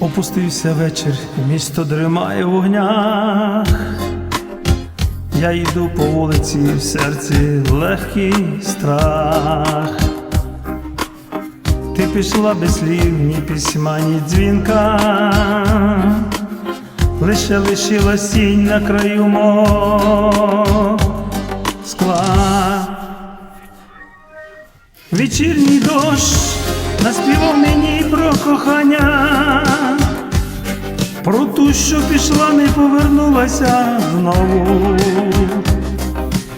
Опустився вечір, місто дримає в вогнях. Я йду по вулиці, в серці легкий страх. Ти пішла без слів, ні письма, ні дзвінка, лише лишилась тінь на краю мого скла. Вечірній дощ наспівав мені про кохання, про ту, що пішла, не повернулася знову.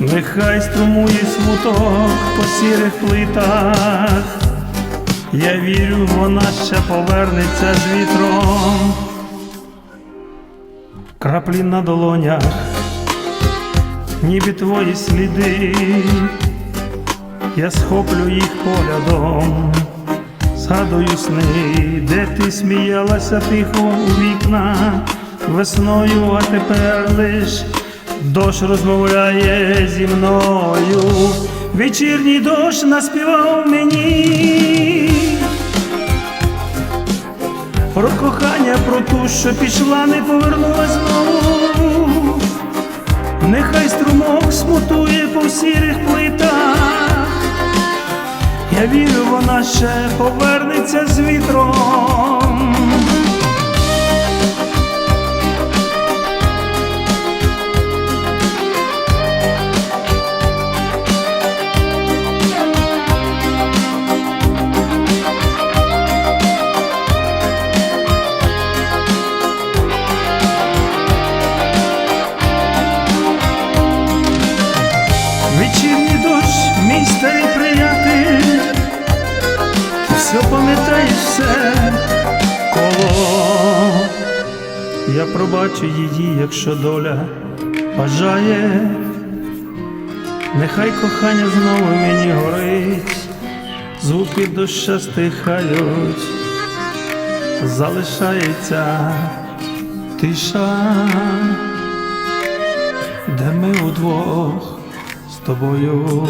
Нехай струмує смуток по сірих плитах. Я вірю, вона ще повернеться з вітром. Краплі на долонях, ніби твої сліди. Я схоплю їх поглядом, згадую сни, де ти сміялася тихо у вікна весною, а тепер лиш дощ розмовляє зі мною. Вечірній дощ наспівав мені про кохання, про ту, що пішла, не повернулась знову. Нехай струмок смутує по сірих плитах. Я вірю, вона ще повернеться з вітром. Я пробачу її, якщо доля бажає, нехай кохання знову мені горить, звуки доща стихають, залишається тиша, де ми удвох з тобою.